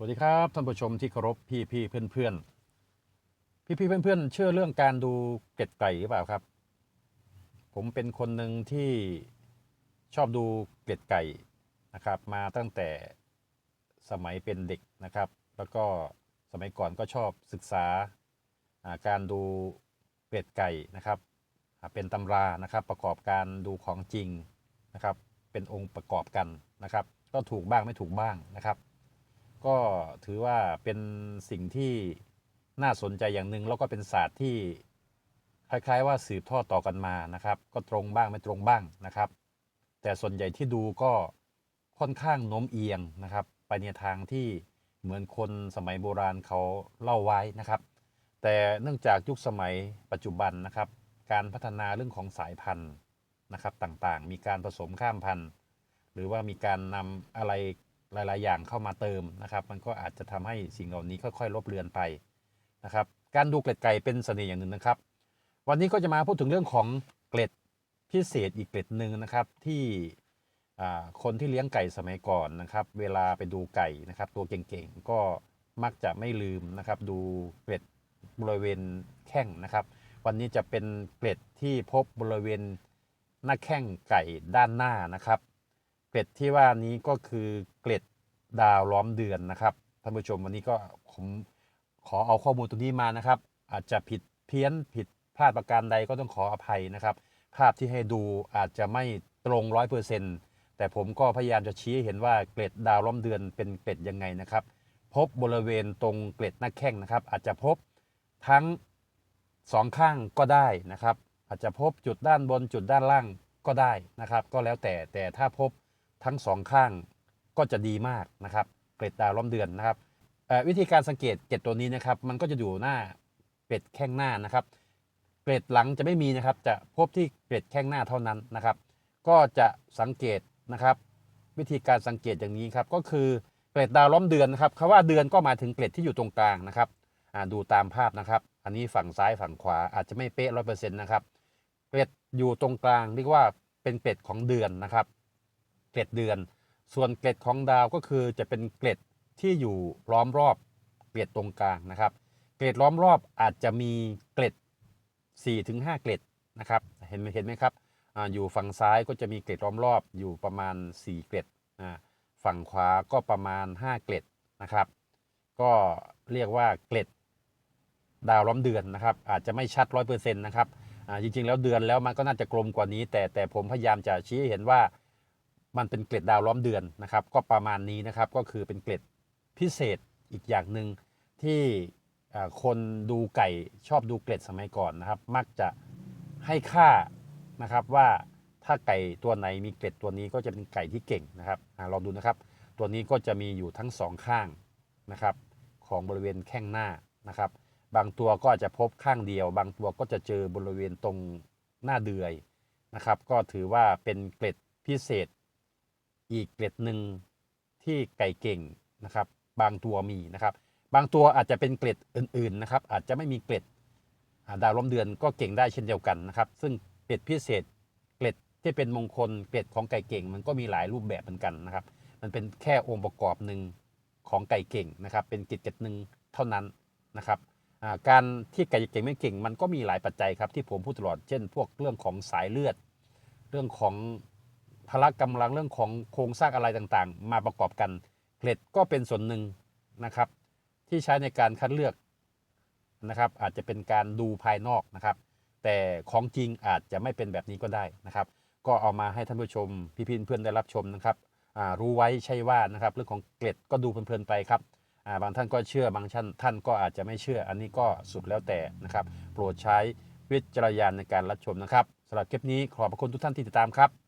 สวัสดีครับท่านผู้ชมที่เคารพพี่พี่เพื่อนเพื่อนพี่พี่เพื่อนเพื่อนเชื่อเรื่องการดูเกล็ดไก่หรือเปล่าครับ ผมเป็นคนหนึ่งที่ชอบดูเกล็ดไก่นะครับ มาตั้งแต่สมัยเป็นเด็กนะครับ แล้วก็สมัยก่อนก็ชอบศึกษาการดูเกล็ดไก่นะครับเป็นตำรานะครับประกอบการดูของจริงนะครับ เป็นองค์ประกอบกันนะครับ ก็ถูกบ้างไม่ถูกบ้างนะครับ ก็ถือว่าเป็นสิ่งที่น่าสนใจอย่างหนึ่งแล้วก็เป็นศาสตร์ที่คล้ายๆว่าสืบทอดต่อกันมานะครับ ก็ตรงบ้างไม่ตรงบ้างนะครับ แต่ส่วนใหญ่ที่ดูก็ค่อนข้างโน้มเอียงนะครับ ไปในทางที่เหมือนคนสมัยโบราณเขาเล่าไว้นะครับ แต่เนื่องจากยุคสมัยปัจจุบันนะครับ การพัฒนาเรื่องของสายพันธุ์นะครับต่างๆ มีการผสมข้ามพันธุ์ หรือว่ามีการนำอะไร หลาย ๆ อย่างเข้ามาเติมนะครับ มันก็อาจจะทำให้สิ่งเหล่านี้ค่อยๆลบเลือนไปนะครับ การดูเกล็ดไก่เป็นเสน่ห์อย่างหนึ่งนะครับ วันนี้ก็จะมาพูดถึงเรื่องของเกล็ดพิเศษอีกเกล็ดหนึ่งนะครับที่คนที่เลี้ยงไก่สมัยก่อนนะครับ เวลาไปดูไก่นะครับ ตัวเก่งๆก็มักจะไม่ลืมนะครับ ดูเกล็ดบริเวณแข้งนะครับ วันนี้จะเป็นเกล็ดที่พบบริเวณหน้าแข้งไก่ด้านหน้านะครับ ล็ดที่ว่านี้ก็คือเกล็ดดาวล้อมเดือนนะครับท่านผู้ชมวันนี้ก็ผมขอเอาข้อมูลตรงนี้มานะครับ อาจจะผิดเพี้ยนผิดพลาดประการใดก็ต้องขออภัยนะครับ ภาพที่ให้ดูอาจจะไม่ตรงร้อยเปอร์เซ็นต์แต่ผมก็พยายามจะชี้ให้เห็นว่าเกล็ดดาวล้อมเดือนเป็นเกล็ดยังไงนะครับ พบบริเวณตรงเกล็ดหน้าแข้งนะครับ อาจจะพบทั้งสองข้างก็ได้นะครับ อาจจะพบจุดด้านบนจุดด้านล่างก็ได้นะครับ ก็แล้วแต่แต่ถ้าพบ ทั้งสองข้างก็จะดีมากนะครับ เกล็ดดาวล้อมเดือนนะครับวิธีการสังเกตเกล็ดตัวนี้นะครับ มันก็จะอยู่หน้าเกล็ดแข้งหน้านะครับ เกล็ดหลังจะไม่มีนะครับ จะพบที่เกล็ดแข้งหน้าเท่านั้นนะครับ ก็จะสังเกตนะครับ วิธีการสังเกตอย่างนี้ครับ ก็คือเกล็ดดาวล้อมเดือนนะครับคำว่าเดือนก็หมายถึงเกล็ดที่อยู่ตรงกลางนะครับดูตามภาพนะครับ อันนี้ฝั่งซ้ายฝั่งขวาอาจจะไม่เป๊ะร้อยเปอร์เซ็นต์นะครับ เกล็ดอยู่ตรงกลางเรียกว่าเป็นเกล็ดของเดือนนะครับ เกล็ดเดือน ส่วนเกล็ดของดาวก็คือจะเป็นเกล็ดที่อยู่ล้อมรอบเกล็ดตรงกลางนะครับ เกล็ดล้อมรอบอาจจะมีเกล็ด 4-5 เกล็ดนะครับ เห็นไหมเห็นไหมครับอาอยู่ฝั่งซ้ายก็จะมีเกล็ดล้อมรอบอยู่ประมาณ 4 เกล็ดอ่าฝั่งขวาก็ประมาณ 5 เกล็ดนะครับ ก็เรียกว่าเกล็ดดาวล้อมเดือนนะครับ อาจจะไม่ชัดร้อยเปอร์เซ็นต์นะครับอ่าจริงๆ แล้วเดือนแล้วมันก็น่าจะกลมกว่านี้ แต่แต่ผมพยายามจะชี้ให้เห็นว่า มันเป็นเกล็ดดาวล้อมเดือนนะครับ ก็ประมาณนี้นะครับก็คือเป็นเกล็ดพิเศษอีกอย่างหนึ่งที่คนดูไก่ชอบดูเกล็ดสมัยก่อนนะครับ มักจะให้ค่านะครับว่าถ้าไก่ตัวไหนมีเกล็ดตัวนี้ก็จะเป็นไก่ที่เก่งนะครับอลองดูนะครับ ตัวนี้ก็จะมีอยู่ทั้งสองข้างนะครับ ของบริเวณแข้งหน้านะครับ บางตัวก็อาจจะพบข้างเดียว บางตัวก็จะเจอบริเวณตรงหน้าเดือยนะครับ ก็ถือว่าเป็นเกล็ดพิเศษ อีกเกล็ดหนึ่งที่ไก่เก่งนะครับ บางตัวมีนะครับ บางตัวอาจจะเป็นเกล็ดอื่นๆนะครับ อาจจะไม่มีเกล็ดดาวล้อมเดือนก็เก่งได้เช่นเดียวกันนะครับ ซึ่งเกล็ดพิเศษ เกล็ดที่เป็นมงคลเกล็ดของไก่เก่ง มันก็มีหลายรูปแบบเหมือนกันนะครับ มันเป็นแค่องค์ประกอบหนึ่งของไก่เก่งนะครับ เป็นเกล็ดเกล็ดหนึ่งเท่านั้นนะครับการที่ไก่เก่งไม่เก่ง มันก็มีหลายปัจจัยครับที่ผมพูดตลอดเช่น พวกเรื่องของสายเลือด เรื่องของ พละกำลังเรื่องของโครงสร้างอะไรต่างๆ มาประกอบกันเกล็ดก็เป็นส่วนหนึ่งนะครับ ที่ใช้ในการคัดเลือกนะครับ อาจจะเป็นการดูภายนอกนะครับ แต่ของจริงอาจจะไม่เป็นแบบนี้ก็ได้นะครับ ก็เอามาให้ท่านผู้ชมพี่พินเพื่อนได้รับชมนะครับรู้ไว้ใช่ว่านะครับ เรื่องของเกล็ดก็ดูเพลินๆไปครับาบางท่านก็เชื่อบางท่านท่านก็อาจจะไม่เชื่อ อันนี้ก็สุดแล้วแต่นะครับ โปรดใช้วิจารณญาณในการรับชมนะครับสำหรับคลิปนี้ขอบพระคุณทุกท่านที่ติดตามครับ